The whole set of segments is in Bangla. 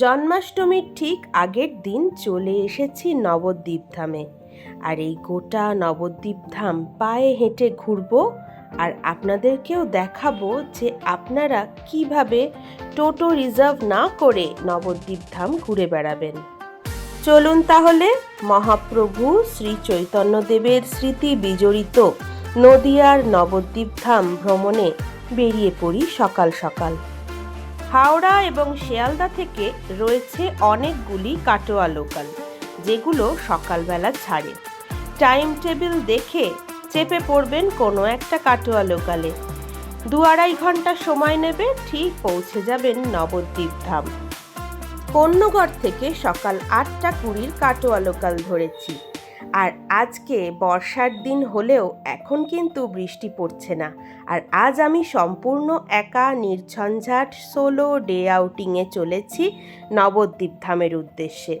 জন্মাষ্টমীর ঠিক আগের দিন চলে এসেছি নবদ্বীপ ধামে আর এই গোটা নবদ্বীপ ধাম পায়ে হেঁটে ঘুরবো আর আপনাদেরকেও দেখাবো যে আপনারা কীভাবে টোটো রিজার্ভ না করে নবদ্বীপ ধাম ঘুরে বেড়াবেন। চলুন তাহলে মহাপ্রভু শ্রী চৈতন্যদেবের স্মৃতি বিজড়িত নদিয়ার নবদ্বীপ ধাম ভ্রমণে বেরিয়ে পড়ি সকাল সকাল। হাওড়া এবং শিয়ালদা থেকে রয়েছে অনেকগুলি কাটোয়া লোকাল, যেগুলো সকালবেলা ছাড়ে। টাইম টেবিল দেখে চেপে পড়বেন কোনো একটা কাটোয়া লোকালে। দু আড়াই ঘণ্টা সময় নেবে, ঠিক পৌঁছে যাবেন নবদ্বীপ ধাম। কন্যগড় থেকে সকাল আটটা কুড়ির কাটোয়া লোকাল ধরেছি। আর আজকে বর্ষার দিন হলেও এখন কিন্তু বৃষ্টি পড়ছে না। আর আজ আমি সম্পূর্ণ একা, নির্ঝঞ্ঝাট সোলো ডে আউটিংয়ে চলেছি নবদ্বীপ ধামের উদ্দেশ্যে।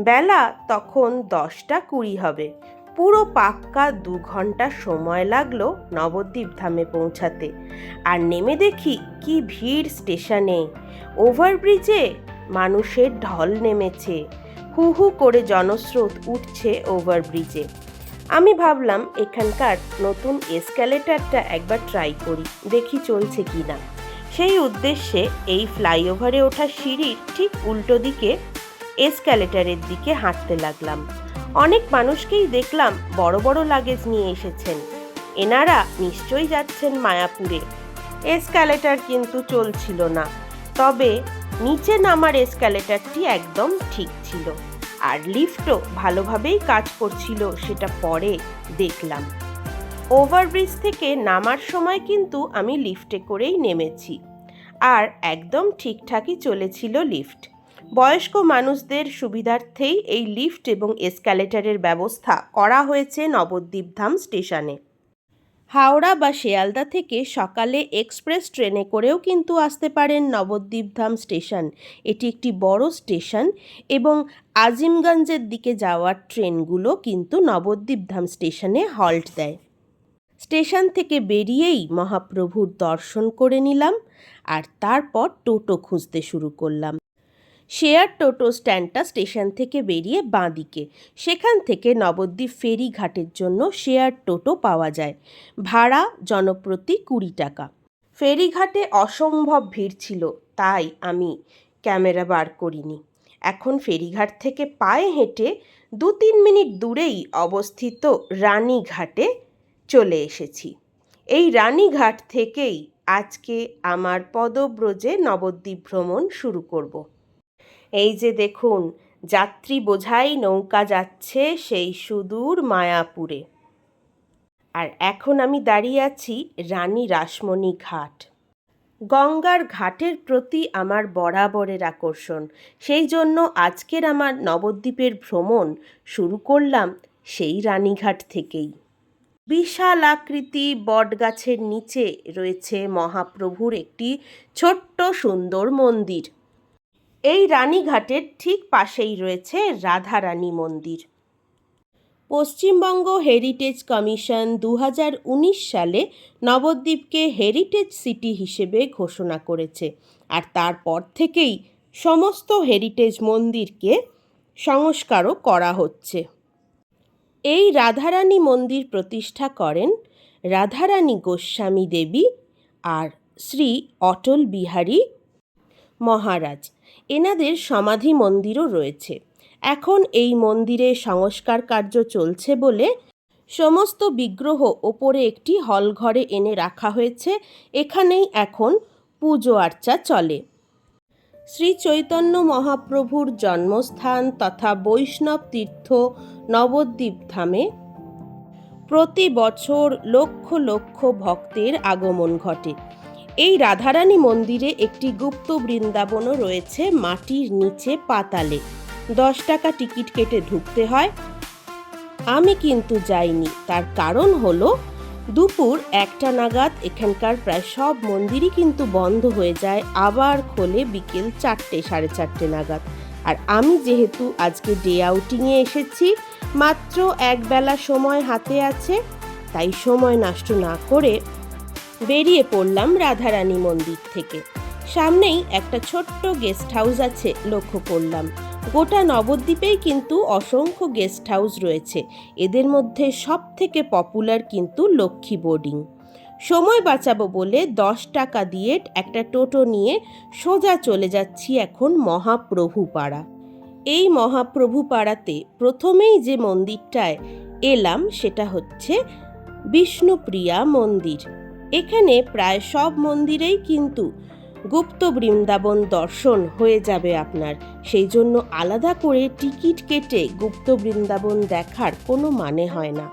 বেলা তখন দশটা কুড়ি হবে। পুরো পাক্কা দু ঘণ্টা সময় লাগল নবদ্বীপ ধামে পৌঁছাতে। আর নেমে দেখি কি ভিড় স্টেশনে। ওভারব্রিজে মানুষের ঢল নেমেছে। হু হু করে জনস্রোত উঠছে ওভারব্রিজে আমি ভাবলাম, এখানকার নতুন এসক্যালেটারটা একবার ট্রাই করি, দেখি চলছে কি না। সেই উদ্দেশ্যে এই ফ্লাইওভারে ওঠা সিঁড়ির ঠিক উল্টো দিকে এসক্যালেটারের দিকে হাঁটতে লাগলাম। অনেক মানুষকেই দেখলাম বড় বড় লাগেজ নিয়ে এসেছেন। এনারা নিশ্চয়ই যাচ্ছেন মায়াপুরে। এসক্যালেটার কিন্তু চলছিল না, তবে নিচে নামার এসক্যালেটারটি একদম ঠিক ছিল। আর লিফটও ভালোভাবেই কাজ করছিল সেটা পরে দেখলাম। ওভারব্রিজ থেকে নামার সময় কিন্তু আমি লিফটে করেই নেমেছি আর একদম ঠিকঠাকই চলেছিল লিফট। বয়স্ক মানুষদের সুবিধার্থেই এই লিফট এবং এসক্যালেটারের ব্যবস্থা করা হয়েছে নবদ্বীপ ধাম স্টেশনে। হাওড়া বা শিয়ালদা থেকে সকালে এক্সপ্রেস ট্রেনে করেও কিন্তু আসতে পারেন নবদ্বীপ ধাম স্টেশন। এটি একটি বড় স্টেশন এবং আজিমগঞ্জের দিকে যাওয়ার ট্রেনগুলো কিন্তু নবদ্বীপ ধাম স্টেশনে হল্ট দেয়। স্টেশন থেকে বেরিয়েই মহাপ্রভুর দর্শন করে নিলাম আর তারপর টোটো খুঁজতে শুরু করলাম। শেয়ার টোটো স্ট্যান্ডটা স্টেশন থেকে বেরিয়ে বাঁদিকে। সেখান থেকে নবদ্বীপ ফেরি ঘাটের জন্য শেয়ার টোটো পাওয়া যায়। ভাড়া জনপ্রতি কুড়ি টাকা। ফেরিঘাটে অসম্ভব ভিড় ছিল, তাই আমি ক্যামেরা বার করিনি। এখন ফেরিঘাট থেকে পায়ে হেঁটে দু তিন মিনিট দূরেই অবস্থিত রানীঘাটে চলে এসেছি। এই রানীঘাট থেকেই আজকে আমার পদব্রজে নবদ্বীপ ভ্রমণ শুরু করব। এই যে দেখুন, যাত্রী বোঝাই নৌকা যাচ্ছে সেই সুদূর মায়াপুরে। আর এখন আমি দাঁড়িয়ে আছি রানী রাসমণি ঘাট। গঙ্গার ঘাটের প্রতি আমার বরাবরের আকর্ষণ। সেই জন্য আজকের আমার নবদ্বীপের ভ্রমণ শুরু করলাম সেই রানীঘাট থেকেই। বিশাল আকৃতি বটগাছের নিচে রয়েছে মহাপ্রভুর একটি ছোট্ট সুন্দর মন্দির। এই রানীঘাটের ঠিক পাশেই রয়েছে রাধারানী মন্দির। পশ্চিমবঙ্গ হেরিটেজ কমিশন দু হাজার উনিশ সালে নবদ্বীপকে হেরিটেজ সিটি হিসেবে ঘোষণা করেছে আর তারপর থেকেই সমস্ত হেরিটেজ মন্দিরকে সংস্কারও করা হচ্ছে। এই রাধারানী মন্দির প্রতিষ্ঠা করেন রাধারানী গোস্বামী দেবী আর শ্রী অটল বিহারী মহারাজ। এনাদের সমাধি মন্দিরও রয়েছে। এখন এই মন্দিরে সংস্কার কার্য চলছে বলে সমস্ত বিগ্রহ ওপরে একটি হলঘরে এনে রাখা হয়েছে। এখানেই এখন পুজো আর্চা চলে। শ্রী চৈতন্য মহাপ্রভুর জন্মস্থান তথা বৈষ্ণব তীর্থ নবদ্বীপ ধামে প্রতি বছর লক্ষ লক্ষ ভক্তের আগমন ঘটে। এই রাধারানী মন্দিরে একটি গুপ্ত বৃন্দাবনও রয়েছে মাটির নিচে পাতালে। দশ টাকা টিকিট কেটে ঢুকতে হয়। আমি কিন্তু যাইনি। তার কারণ হলো, দুপুর একটা নাগাদ এখানকার প্রায় সব মন্দিরই কিন্তু বন্ধ হয়ে যায়, আবার খোলে বিকেল চারটে, সাড়ে চারটে নাগাদ। আর আমি যেহেতু আজকে ডে আউটিংয়ে এসেছি, মাত্র এক বেলা সময় হাতে আছে, তাই সময় নষ্ট না করে বেরিয়ে পড়লাম রাধারানী মন্দির থেকে। সামনেই একটা ছোট্ট গেস্ট হাউস আছে, লক্ষ্য করলাম। গোটা নবদ্বীপেই কিন্তু অসংখ্য গেস্ট হাউস রয়েছে। এদের মধ্যে সব থেকে পপুলার কিন্তু লক্ষ্মী বোর্ডিং সময় বাঁচাবো বলে দশ টাকা দিয়ে একটা টোটো নিয়ে সোজা চলে যাচ্ছি এখন মহাপ্রভু পাড়া এই মহাপ্রভু পাড়াতে প্রথমেই যে মন্দিরটায় এলাম সেটা হচ্ছে বিষ্ণুপ্রিয়া মন্দির। এখানে প্রায় সব মন্দিরেই কিন্তু গুপ্ত বৃন্দাবন দর্শন হয়ে যাবে আপনার। সেই জন্য আলাদা করে টিকিট কেটে গুপ্ত বৃন্দাবন দেখার কোনো মানে হয় না।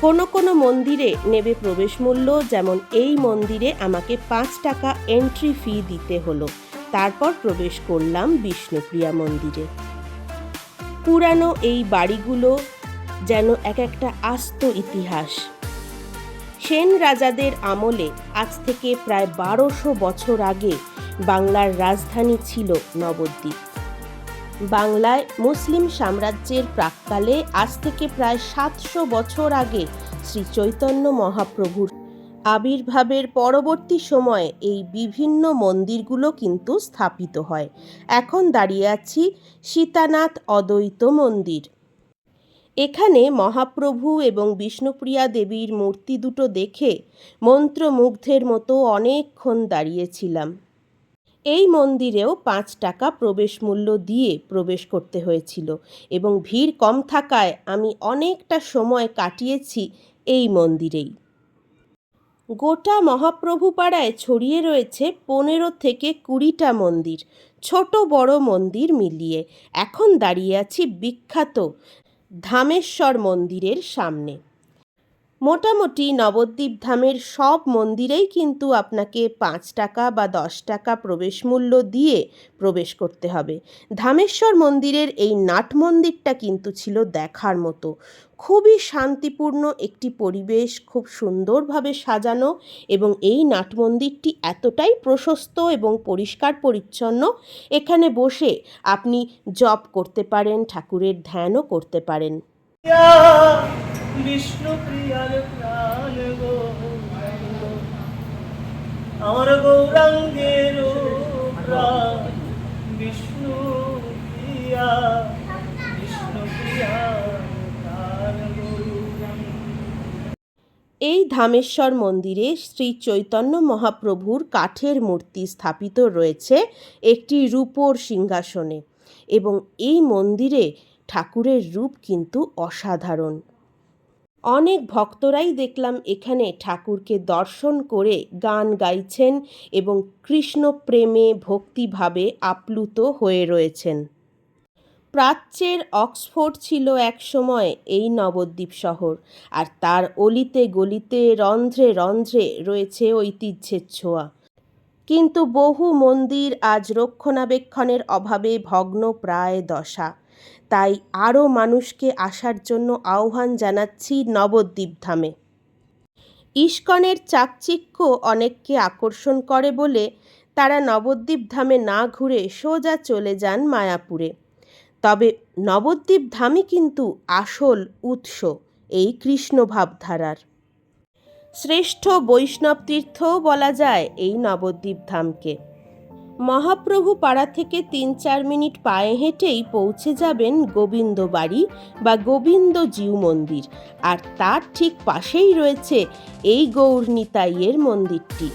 কোনো কোনো মন্দিরে নেবে প্রবেশ মূল্য, যেমন এই মন্দিরে আমাকে পাঁচ টাকা এন্ট্রি ফি দিতে হলো। তারপর প্রবেশ করলাম বিষ্ণুপ্রিয়া মন্দিরে। পুরানো এই বাড়িগুলো যেন এক একটা আস্ত ইতিহাস। সেন রাজাদের আমলে আজ থেকে প্রায় বারোশো বছর আগে বাংলার রাজধানী ছিল নবদ্বীপ। বাংলায় মুসলিম সাম্রাজ্যের প্রাককালে আজ থেকে প্রায় সাতশো বছর আগে শ্রী চৈতন্য মহাপ্রভুর আবির্ভাবের পরবর্তী সময়ে এই বিভিন্ন মন্দিরগুলো কিন্তু স্থাপিত হয়। এখন দাঁড়িয়ে আছি সীতানাথ অদ্বৈত মন্দির। এখানে মহাপ্রভু এবং বিষ্ণুপ্রিয়া দেবীর মূর্তি দুটো দেখে মন্ত্রমুগ্ধের মতো অনেকক্ষণ দাঁড়িয়েছিলাম। এই মন্দিরেও পাঁচ টাকা প্রবেশ মূল্য দিয়ে প্রবেশ করতে হয়েছিল এবং ভিড় কম থাকায় আমি অনেকটা সময় কাটিয়েছি এই মন্দিরেই। গোটা মহাপ্রভু পাড়ায় ছড়িয়ে রয়েছে পনেরো থেকে কুড়িটা মন্দির, ছোট বড় মন্দির মিলিয়ে। এখন দাঁড়িয়ে আছি বিখ্যাত ধামেশ্বর মন্দিরের সামনে। মোটামুটি নবদ্বীপ ধামের সব মন্দিরেই কিন্তু আপনাকে পাঁচ টাকা বা দশ টাকা প্রবেশ মূল্য দিয়ে প্রবেশ করতে হবে। ধামেশ্বর মন্দিরের এই নাট মন্দিরটা কিন্তু ছিল দেখার মতো। খুবই শান্তিপূর্ণ একটি পরিবেশ, খুব সুন্দরভাবে সাজানো এবং এই নাট মন্দিরটি এতটাই প্রশস্ত এবং পরিষ্কার পরিচ্ছন্ন, এখানে বসে আপনি জপ করতে পারেন, ঠাকুরের ধ্যানও করতে পারেন। বিষ্ণু আমার গৌরাঙ্গের ধামেশ্বর মন্দিরে শ্রী চৈতন্য মহাপ্রভুর কাঠের মূর্তি স্থাপিত রয়েছে একটি রূপোর সিংহাসনে এবং এই মন্দিরে ঠাকুরের রূপ কিন্তু অসাধারণ। অনেক ভক্তরাই দেখলাম এখানে ঠাকুরকে দর্শন করে গান গাইছেন এবং কৃষ্ণ প্রেমে ভক্তিভাবে আপ্লুত হয়ে রয়েছেন। প্রাচ্যের অক্সফোর্ড ছিল এক সময় এই নবদ্বীপ শহর, আর তার অলিতে গলিতে রন্ধ্রে রন্ধ্রে রয়েছে ঐতিহ্যের ছোঁয়া। কিন্তু বহু মন্দির আজ রক্ষণাবেক্ষণের অভাবে ভগ্ন প্রায় দশা। তাই আরও মানুষকে আসার জন্য আহ্বান জানাচ্ছি নবদ্বীপ ধামে। ইস্কনের চাকচিক্য অনেককে আকর্ষণ করে বলে তারা নবদ্বীপ ধামে না ঘুরে সোজা চলে যান মায়াপুরে। তবে নবদ্বীপ ধামই কিন্তু আসল উৎস এই কৃষ্ণ ভাবধারার। শ্রেষ্ঠ বৈষ্ণব তীর্থও বলা যায় এই নবদ্বীপ ধামকে। মহাপ্রভু পাড়া থেকে তিন চার মিনিট পায়ে হেঁটেই পৌঁছে যাবেন গোবিন্দ বাড়ি বা গোবিন্দ জিউ মন্দির। আর তার ঠিক পাশেই রয়েছে এই গৌর নিতাইয়ের মন্দিরটি।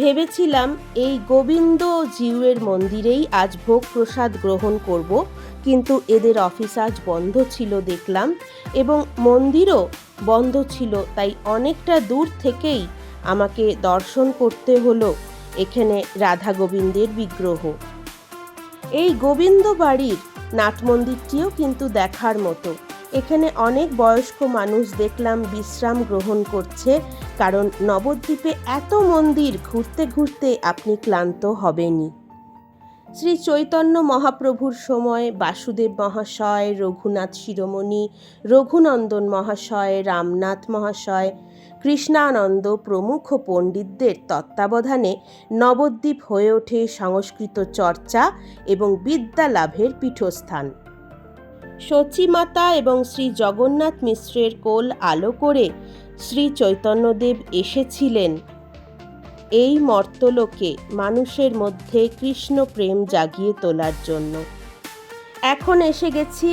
ভেবেছিলাম এই গোবিন্দ জিউয়ের মন্দিরেই আজ ভোগ প্রসাদ গ্রহণ করব, কিন্তু এদের অফিস আজ বন্ধ ছিল দেখলাম এবং মন্দিরও বন্ধ ছিল, তাই অনেকটা দূর থেকেই আমাকে দর্শন করতে হলো এখানে রাধা গোবিন্দের বিগ্রহ। এই গোবিন্দ বাড়ির নাট মন্দিরটিও কিন্তু দেখার মতো। এখানে অনেক বয়স্ক মানুষ দেখলাম বিশ্রাম গ্রহণ করছে, কারণ নবদ্বীপে এত মন্দির ঘুরতে ঘুরতে আপনি ক্লান্ত হবেনই। শ্রী চৈতন্য মহাপ্রভুর সময় বাসুদেব মহাশয়, রঘুনাথ শিরোমণি, রঘুনন্দন মহাশয়, রামনাথ মহাশয়, কৃষ্ণানন্দ প্রমুখ পণ্ডিতদের তত্ত্বাবধানে নবদ্বীপ হয়ে ওঠে সংস্কৃত চর্চা এবং বিদ্যা লাভের পীঠস্থান। সচিমাতা এবং শ্রী জগন্নাথ মিশ্রের কোল আলো করে শ্রী চৈতন্যদেব এসেছিলেন। এই মর্তলোকে মানুষের মধ্যে কৃষ্ণ প্রেম জাগিয়ে তোলার জন্য। এখন এসে গেছি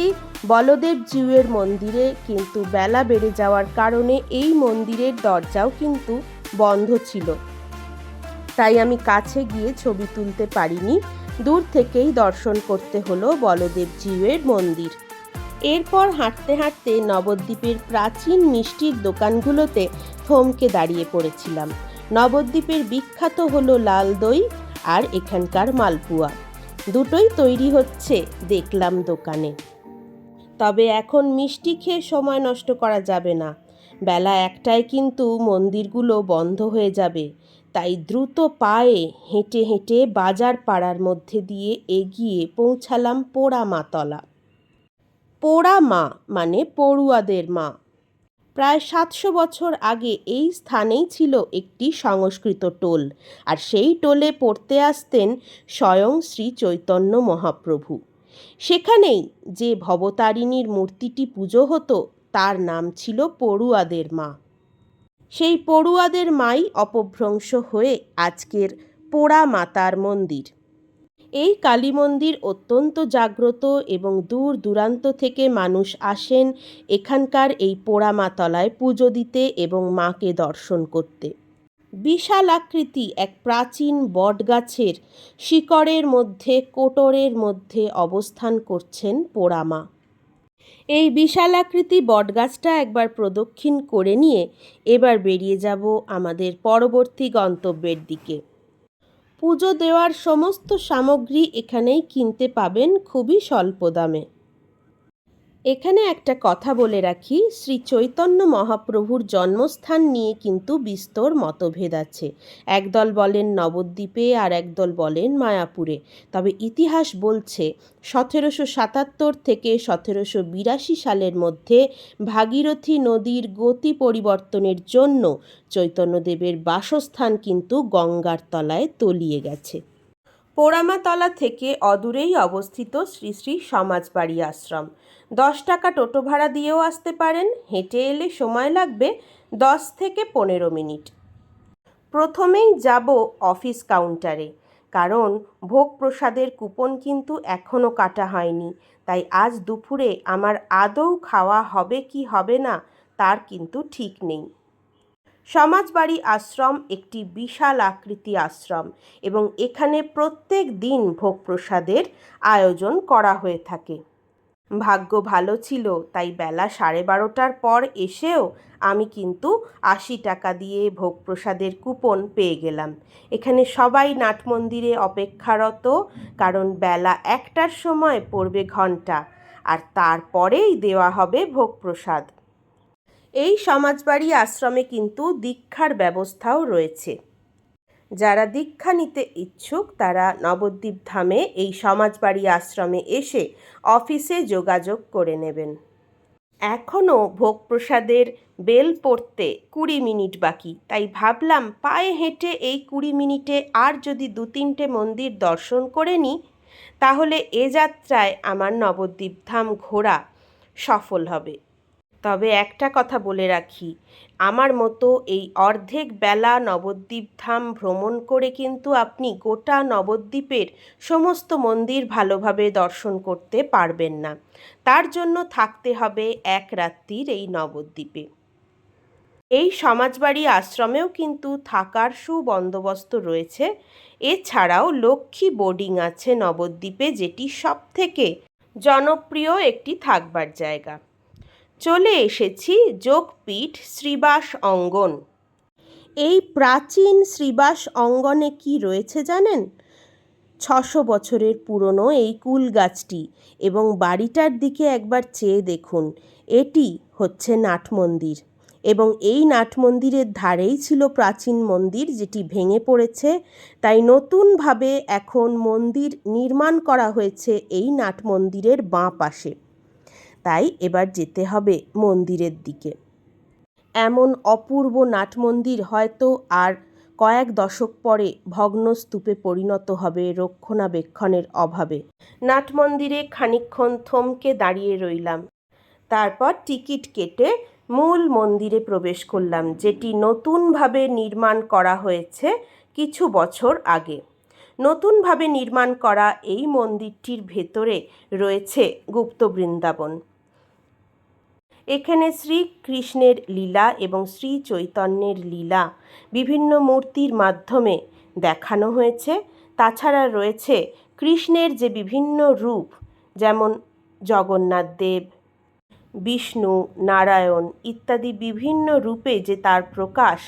বলদেব জিউয়ের মন্দিরে, কিন্তু বেলা বেড়ে যাওয়ার কারণে এই মন্দিরের দরজাও কিন্তু বন্ধ ছিল। তাই আমি কাছে গিয়ে ছবি তুলতে পারিনি। দূর থেকেই দর্শন করতে হলো বলদেব জিউয়ের মন্দির। এরপর হাঁটতে হাঁটতে নবদ্বীপের প্রাচীন মিষ্টির দোকানগুলোতে থমকে দাঁড়িয়ে পড়েছিলাম। নবদ্বীপের বিখ্যাত হলো লাল দই আর এখানকার মালপুয়া। দুটোই তৈরি হচ্ছে দেখলাম দোকানে। তবে এখন মিষ্টি খেয়ে সময় নষ্ট করা যাবে না। বেলা একটায় কিন্তু মন্দিরগুলো বন্ধ হয়ে যাবে। তাই দ্রুত পায়ে হেঁটে হেঁটে বাজার পাড়ার মধ্যে দিয়ে এগিয়ে পৌঁছালাম পোড়ামাতলা। পোড়া মা মানে পড়ুয়াদের মা। প্রায় সাতশো বছর আগে এই স্থানেই ছিল একটি সংস্কৃত টোল আর সেই টোলে পড়তে আসতেন স্বয়ং শ্রী চৈতন্য মহাপ্রভু। সেখানেই যে ভবতারিণীর মূর্তিটি পুজো হতো, তার নাম ছিল পড়ুয়াদের মা। সেই পড়ুয়াদের মাই অপভ্রংশ হয়ে আজকের পোড়া মাতার মন্দির। এই কালী মন্দির অত্যন্ত জাগ্রত এবং দূর দূরান্ত থেকে মানুষ আসেন এখানকার এই পোড়ামাতলায় পুজো দিতে এবং মাকে দর্শন করতে। বিশাল আকৃতি এক প্রাচীন বটগাছের শিকড়ের মধ্যে, কোটরের মধ্যে অবস্থান করছেন পোড়ামা। এই বিশাল আকৃতি বটগাছটা একবার প্রদক্ষিণ করে নিয়ে এবার বেরিয়ে যাব আমাদের পরবর্তী গন্তব্যের দিকে। পুজো দেওয়ার সমস্ত সামগ্রী এখানেই কিনতে পাবেন খুবই স্বল্প দামে। এখানে একটা কথা বলে রাখি, শ্রী চৈতন্য মহাপ্রভুর জন্মস্থান নিয়ে কিন্তু বিস্তর মতভেদ আছে। একদল বলেন নবদ্বীপে আর একদল বলেন মায়াপুরে। তবে ইতিহাস বলছে, সতেরোশো সাতাত্তর থেকে সতেরোশো বিরাশি সালের মধ্যে ভাগীরথী নদীর গতি পরিবর্তনের জন্য চৈতন্যদেবের বাসস্থান কিন্তু গঙ্গার তলায় তলিয়ে গেছে। পোড়ামাতলা থেকে অদূরেই অবস্থিত শ্রী শ্রী সমাজবাড়ি আশ্রম। দশ টাকা টোটো ভাড়া দিয়েও আসতে পারেন, হেঁটে এলে সময় লাগবে দশ থেকে পনেরো মিনিট। প্রথমেই যাব অফিস কাউন্টারে, কারণ ভোগ প্রসাদের কুপন কিন্তু এখনও কাটা হয়নি। তাই আজ দুপুরে আমার আদৌ খাওয়া হবে কি হবে না, তার কিন্তু ঠিক নেই। সমাজবাড়ি আশ্রম একটি বিশাল আকৃতি আশ্রম এবং এখানে প্রত্যেক দিন ভোগ প্রসাদের আয়োজন করা হয়ে থাকে। ভাগ্য ভালো ছিল, তাই বেলা সাড়ে বারোটার পর এসেও আমি কিন্তু আশি টাকা দিয়ে ভোগ প্রসাদের কুপন পেয়ে গেলাম। এখানে সবাই নাট মন্দিরে অপেক্ষারত, কারণ বেলা একটার সময় পড়বে ঘণ্টা, আর তারপরেই দেওয়া হবে ভোগ প্রসাদ। এই সমাজবাড়ি আশ্রমে কিন্তু দীক্ষার ব্যবস্থাও রয়েছে। যারা দীক্ষা নিতে ইচ্ছুক, তারা নবদ্বীপ ধামে এই সমাজবাড়ি আশ্রমে এসে অফিসে যোগাযোগ করে নেবেন। এখনও ভোগ প্রসাদের বেল পড়তে কুড়ি মিনিট বাকি। তাই ভাবলাম পায়ে হেঁটে এই কুড়ি মিনিটে আর যদি দু তিনটে মন্দির দর্শন করে নিই তাহলে এ যাত্রায় আমার নবদ্বীপ ধাম ঘোরা সফল হবে। তবে একটা কথা বলে রাখি, আমার মতো এই অর্ধেক বেলা নবদ্বীপ ধাম ভ্রমণ করে কিন্তু আপনি গোটা নবদ্বীপের সমস্ত মন্দির ভালোভাবে দর্শন করতে পারবেন না। তার জন্য থাকতে হবে এক রাত্রির এই নবদ্বীপে। এই সমাজবাড়ি আশ্রমেও কিন্তু থাকার সুবন্দোবস্ত রয়েছে। এছাড়াও লক্ষ্মী বোর্ডিং আছে নবদ্বীপে, যেটি সবথেকে জনপ্রিয় একটি থাকবার জায়গা। চলে এসেছি যোগপীঠ শ্রীবাস অঙ্গন। এই প্রাচীন শ্রীবাস অঙ্গনে কি রয়েছে জানেন? ছশো বছরের পুরনো এই কুল গাছটি এবং বাড়িটার দিকে একবার চেয়ে দেখুন। এটি হচ্ছে নাট মন্দির এবং এই নাট মন্দিরের ধারেই ছিল প্রাচীন মন্দির যেটি ভেঙে পড়েছে। তাই নতুনভাবে এখন মন্দির নির্মাণ করা হয়েছে এই নাট মন্দিরের বাঁ পাশে। তাই এবার যেতে হবে মন্দিরের দিকে। এমন অপূর্ব নাট মন্দির হয়তো আর কয়েক দশক পরে ভগ্নস্তূপে পরিণত হবে রক্ষণাবেক্ষণের অভাবে। নাট মন্দিরে খানিকক্ষণ থমকে দাঁড়িয়ে রইলাম। তারপর টিকিট কেটে মূল মন্দিরে প্রবেশ করলাম, যেটি নতুনভাবে নির্মাণ করা হয়েছে কিছু বছর আগে। নতুনভাবে নির্মাণ করা এই মন্দিরটির ভেতরে রয়েছে গুপ্ত বৃন্দাবন। এখানে শ্রীকৃষ্ণের লীলা এবং শ্রী চৈতন্যের লীলা বিভিন্ন মূর্তির মাধ্যমে দেখানো হয়েছে। তাছাড়া রয়েছে কৃষ্ণের যে বিভিন্ন রূপ, যেমন জগন্নাথ দেব, বিষ্ণু, নারায়ণ ইত্যাদি বিভিন্ন রূপে যে তার প্রকাশ,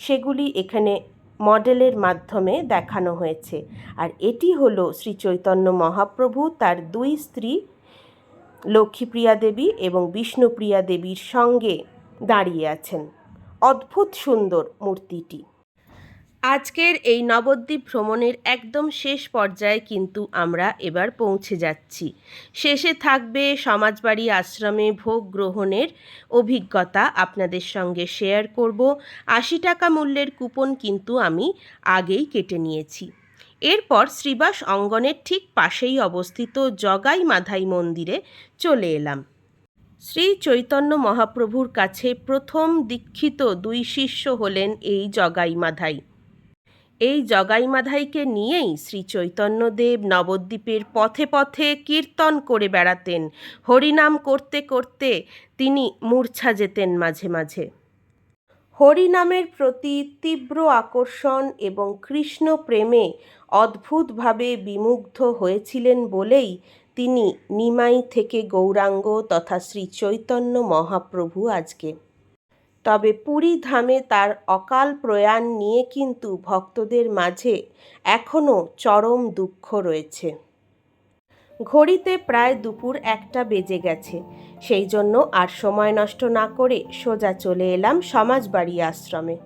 সেগুলি এখানে মডেলের মাধ্যমে দেখানো হয়েছে। আর এটি হলো শ্রী চৈতন্য মহাপ্রভু তার দুই স্ত্রী লক্ষ্মীপ্রিয়া দেবী এবং বিষ্ণুপ্রিয়া দেবীর সঙ্গে দাঁড়িয়ে আছেন। অদ্ভুত সুন্দর মূর্তিটি। আজকের এই নবদ্বীপ ভ্রমণের একদম শেষ পর্যায়ে কিন্তু আমরা এবার পৌঁছে যাচ্ছি। শেষে থাকবে সমাজবাড়ি আশ্রমে ভোগ গ্রহণের অভিজ্ঞতা আপনাদের সঙ্গে শেয়ার করব। আশি টাকা মূল্যের কুপন কিন্তু আমি আগেই কেটে নিয়েছি। এরপর শ্রীবাস অঙ্গনের ঠিক পাশেই অবস্থিত জগাই মাধাই মন্দিরে চলে এলাম। শ্রী চৈতন্য মহাপ্রভুর কাছে প্রথম দীক্ষিত দুই শিষ্য হলেন এই জগাই মাধাই। এই জগাই মাধাইকে নিয়েই শ্রী চৈতন্যদেব নবদ্বীপের পথে পথে কীর্তন করে বেড়াতেন, হরিনাম করতে করতে তিনি মূর্ছা যেতেন মাঝে মাঝে। হরিনামের প্রতি তীব্র আকর্ষণ এবং কৃষ্ণ প্রেমে অদ্ভুতভাবে বিমুগ্ধ হয়েছিলেন বলেই তিনি নিমাই থেকে গৌরাঙ্গ তথা শ্রী চৈতন্য মহাপ্রভু আজকে। তবে পুরী ধামে তার অকাল প্রয়াণ নিয়ে কিন্তু ভক্তদের মাঝে এখনও চরম দুঃখ রয়েছে। ঘড়িতে প্রায় দুপুর একটা বেজে গেছে। সেই জন্য আর সময় নষ্ট না করে সোজা চলে এলাম সমাজবাড়ি আশ্রমে।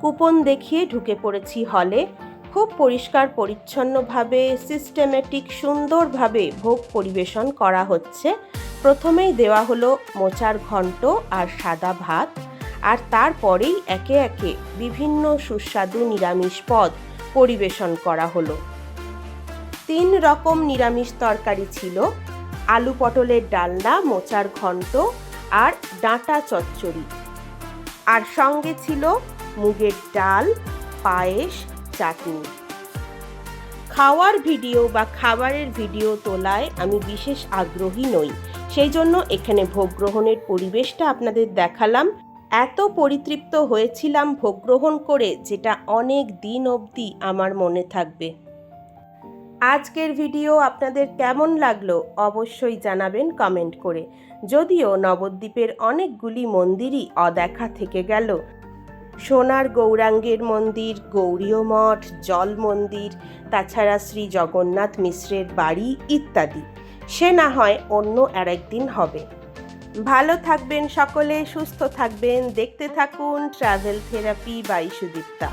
কুপন দেখিয়ে ঢুকে পড়েছি হলে। খুব পরিষ্কার, পরিচ্ছন্নভাবে সিস্টেমেটিক সুন্দরভাবে ভোগ পরিবেশন করা হচ্ছে। প্রথমেই দেওয়া হলো মোচার ঘন্ট আর সাদা ভাত। আর তারপরেই একে একে বিভিন্ন সুস্বাদু নিরামিষ পদ পরিবেশন করা হলো। তিন রকম নিরামিষ তরকারি ছিল। আলু পটলের ডালনা মোচার ঘন্ট আর ডাঁটা চচ্চড়ি। আর সঙ্গে ছিল মুগের ডাল, পায়েস, চাটনি। খাওয়ার ভিডিও বা খাবারের ভিডিও তোলায় আমি বিশেষ আগ্রহী নই। সেই জন্য এখানে ভোগ গ্রহণের পরিবেশটা আপনাদের দেখালাম। এত পরিতৃপ্ত হয়েছিলাম ভোগ গ্রহণ করে, যেটা অনেক দিন অবধি আমার মনে থাকবে। আজকের ভিডিও আপনাদের কেমন লাগল অবশ্যই জানাবেন কমেন্ট করে। যদিও নবদ্বীপের অনেকগুলি মন্দিরই অদেখা থেকে গেল। সোনার গৌরাঙ্গের মন্দির, গৌরীয় মঠ, জল মন্দির, তাছাড়া শ্রী জগন্নাথ মিশ্রের বাড়ি ইত্যাদি। সে না হয় অন্য আরেকদিন হবে। ভালো থাকবেন সকলে, সুস্থ থাকবেন। দেখতে থাকুন ট্রাভেল থেরাপি বাই সুদীপ্তা